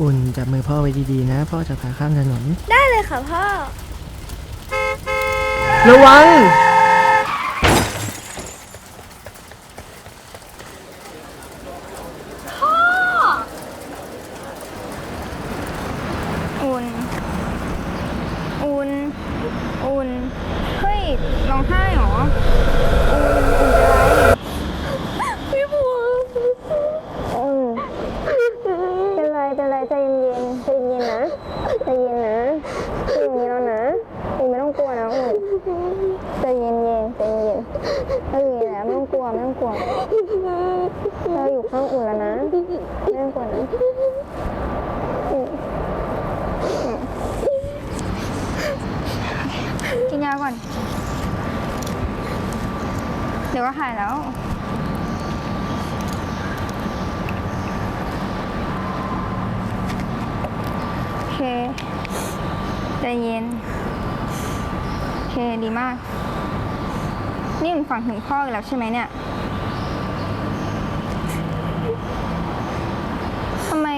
อุ่นจับมือพ่อไว้ดีๆนะ พ่อจะพาข้ามถนน ได้เลยค่ะพ่อ ระวัง อุ่น อุ่น อุ่น เฮ้ย ร้องไห้เหรอ อุ่น อุ่นเป็นไร พี่บัว อืมเป็นไร เป็นไร ใจเย็นๆใจเย็นๆนะ ใจเย็นนะคืออย่างนี้แล้วนะอุ่นไม่ต้องกลัวนะอุ่น ใจเย็นๆใจเย็นๆเราอยู่แล้วไม่ต้องกลัวไม่ต้องกลัว เราอยู่ข้างอุ่นแล้วนะไม่ต้องกลัวนะกินยาก่อน เดี๋ยวก็หายแล้วโอเคใจเย็นโอเคดีมาก นี่อุ่นฝังถึงพ่ออีกแล้วใช่ไหมเนี่ยทำไม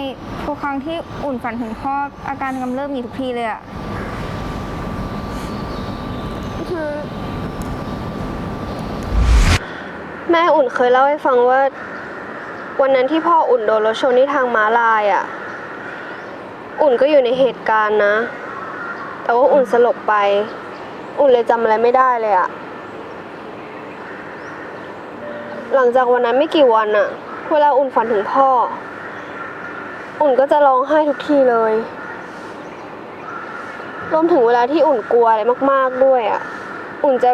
ทุกครั้งที่อุ่นฝันถึงพ่ออาการกำเริบมีทุกทีเลยอะคือแม่อุ่นเคยเล่าให้ฟังว่า วันนั้นที่พ่ออุ่นโดนรถชนที่ทางม้าลายอะ อุ่นก็อยู่ในเหตุการณ์นะ แต่ว่าอุ่นสลบไป อุ่นเลยจำอะไรไม่ได้เลยอะ หลังจากวันนั้นไม่กี่วันอะเวลาอุ่นฝันถึงพ่อ อุ่นก็จะร้องไห้ทุกทีเลย รวมถึงเวลาที่อุ่นกลัวอะไรมาก ๆด้วยอะอุ่นจะ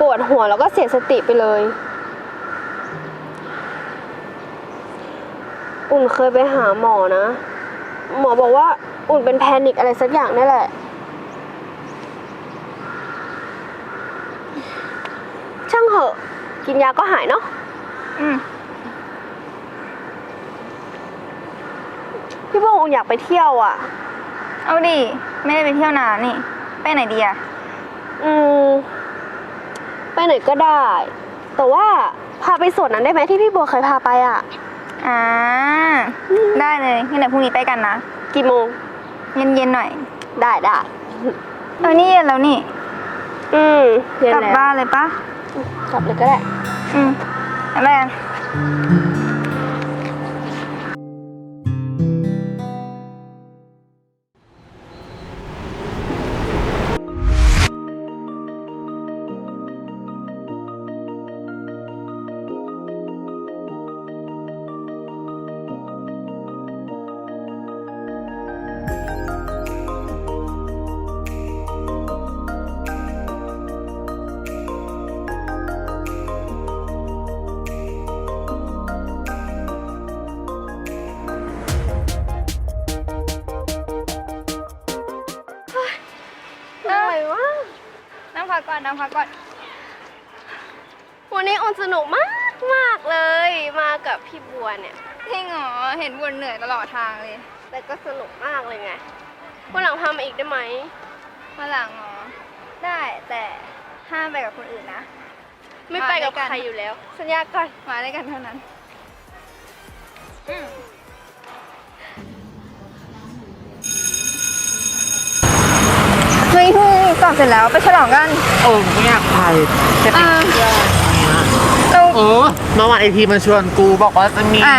ปวดหัวแล้วก็เสียสติไปเลย อุ่นเคยไปหาหมอนะ หมอบอกว่าอุ่นเป็นแพนิคอะไรสักอย่างนี่แหละ ช่างเหอะ กินยาก็หายเนาะ พี่โบงอุ่นอยากไปเที่ยวอะ เอาดิ ไม่ได้ไปเที่ยวนานนี่ ไปไหนดีอะอืม ไปไหนก็ได้ แต่ว่าพาไปสวนนั้นได้ไหมที่พี่บัวเคยพาไปอะ อ่า ได้เลยงั้นเดี๋ยวพรุ่งนี้ไปกันนะ กี่โมง เย็นๆหน่อย ได้ได้ เออ นี่เย็นแล้วนี่ อืมเย็นกลับแล้วบ้านเลยปะกลับเลยก็ได้ อืม แล้ นั่งพักก่อนนั่งพักก่อน วันนี้อุ่นสนุกมากมากเลย มากับพี่บัวเนี่ย จริงเหรอเห็นวนเหนื่อยตลอดทางเลย แต่ก็สนุกมากเลยไง วันหลังพามาอีกได้ไหม มาหลังเหรอ ได้แต่ห้ามไปกับคนอื่นนะ ไม่ไปกับมาด้วยกันใครอยู่แล้ว สัญญาก่อน มาด้วยกันเท่านั้น เสร็จแล้วไปฉลองกันโอ้ไม่อยากไปจะไปอ่าเที่ยวเนี่ยเราเออเมื่อวานไอทีมันชวนกูบอกว่าจะมีอ่า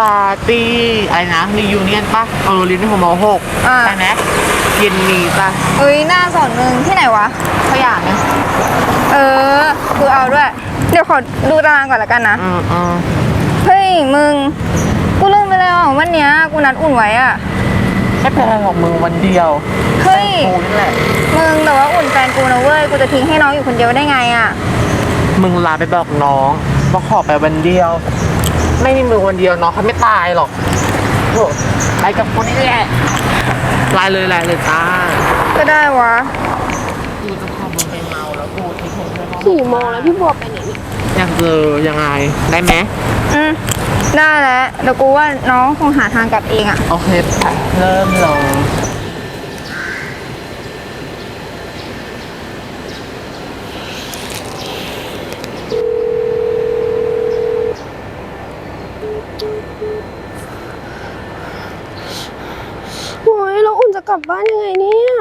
ปาร์ตี้อะไรนะรียูเนียนปะเอาโรลินของมหกอ่า ใช่ไหมเย็นนี้ปะเอ้ยหน้าสอนมึงที่ไหนวะขยะเนี่ยเออกูเอาด้วย เดี๋ยวขอดูตารางก่อนละกันนะ อืมอืมเฮ้ย มึง กูลืมไปแล้วอะวันเนี้ยกูนัดอุ่นไว้อะไม่เป็นไรหรอกมึงวันเดียวเฮ้ย กูนี่แหละ มึง กูนะเว้ย กูจะทิ้งให้น้องอยู่คนเดียวได้ไงอะ มึงลาไปบอกน้องว่าขอไปวันเดียว ไม่มีมึงวันเดียวน้องเขาไม่ตายหรอกโอ้ไปกับคนนี้แหละลายเลยลายเลยจ้าก็ได้วะกูจะพามึงไปเมาแล้วกูทิ้งมึงไปเมาสี่โมงแล้วพี่บัวไปไหนเนี่ยอยากเจอยังไงได้ไหมอืมได้แล้วเดี๋ยวกูว่าน้องคงหาทางกลับเองอะ โอเคไปเริ่ม โอ้ยเราอุ่นจะกลับบ้านยังไงเนี่ย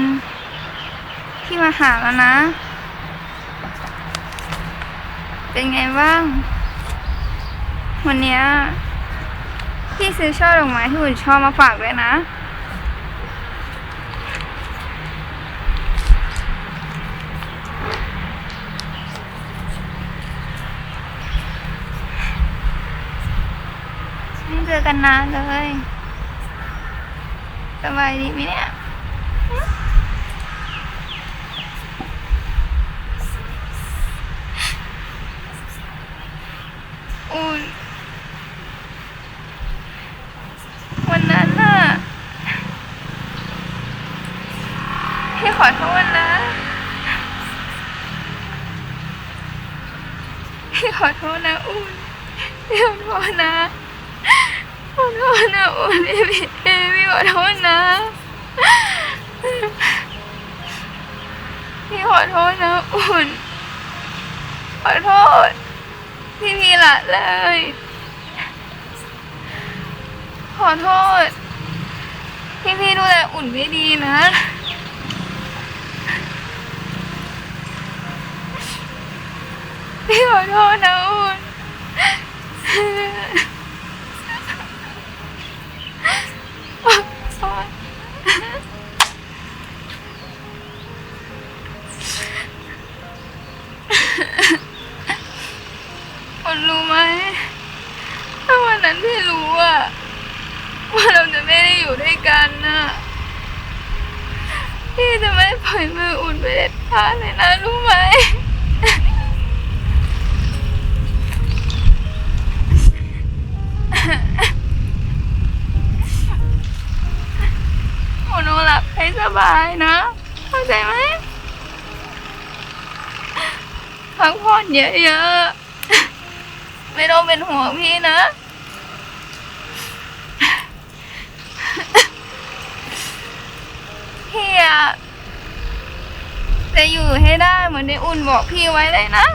อุ่นพี่มาหาแล้วนะ เป็นไงบ้าง วันนี้พี่ซื้อช่อดอกไม้ที่อุ่นชอบมาฝากด้วยนะไม่เจอกันนานเลย สบายดีไหมเนี่ย อุ่นวันนั้นน่ะพี่ขอโทษนะ พี่ขอโทษนะอุ่นพี่ขอโทษนะขอโทษนะอุ่นพี่พี่พี่ขอโทษนะพี่ขอโทษนะอุ่นขอโทษ พี่พี่ละเลย ขอโทษ พี่พี่ดูแลอุ่นไม่ดีนะพี่ขอโทษนะอุ่น พี่จะไม่ปล่อยมืออุ่นไปเด็ดขาดเลยนะรู้ไหมอุ่นนอนหลับให้สบายนะ เข้าใจไหมพักผ่อนเยอะๆ ไม่ต้องเป็นห่วงพี่นะ พี่อะ จะอยู่ให้ได้เหมือนที่อุ่นบอกพี่ไว้เลยนะ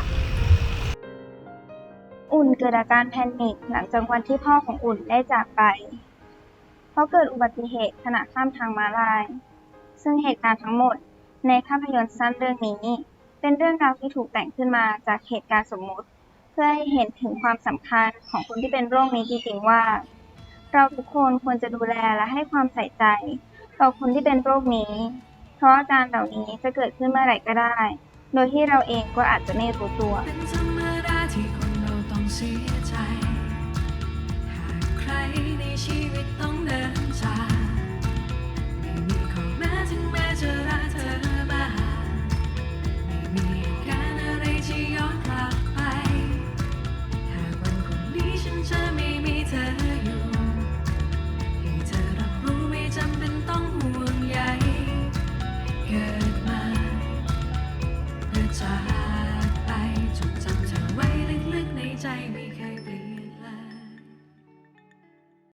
อุ่นเกิดอาการแพนิคหลังจากวันที่พ่อของอุ่นได้จากไป เพราะเกิดอุบัติเหตุขณะข้ามทางม้าลาย ซึ่งเหตุการณ์ทั้งหมดในภาพยนตร์สั้นเรื่องนี้ เป็นเรื่องราวที่ถูกแต่งขึ้นมาจากเหตุการณ์สมมุติ เพื่อให้เห็นถึงความสำคัญของคนที่เป็นโรคนี้จริงๆว่า เราทุกคนควรจะดูแลและให้ความใส่ใจ ต่อคนที่เป็นโรคนี้ เพราะอาการเหล่านี้จะเกิดขึ้นเมื่อไหร่ก็ได้ โดยที่เราเองก็อาจจะไม่รู้ตัว เป็นธรรมดาที่คนเราต้องเสียใจ หากใครในชีวิตต้อง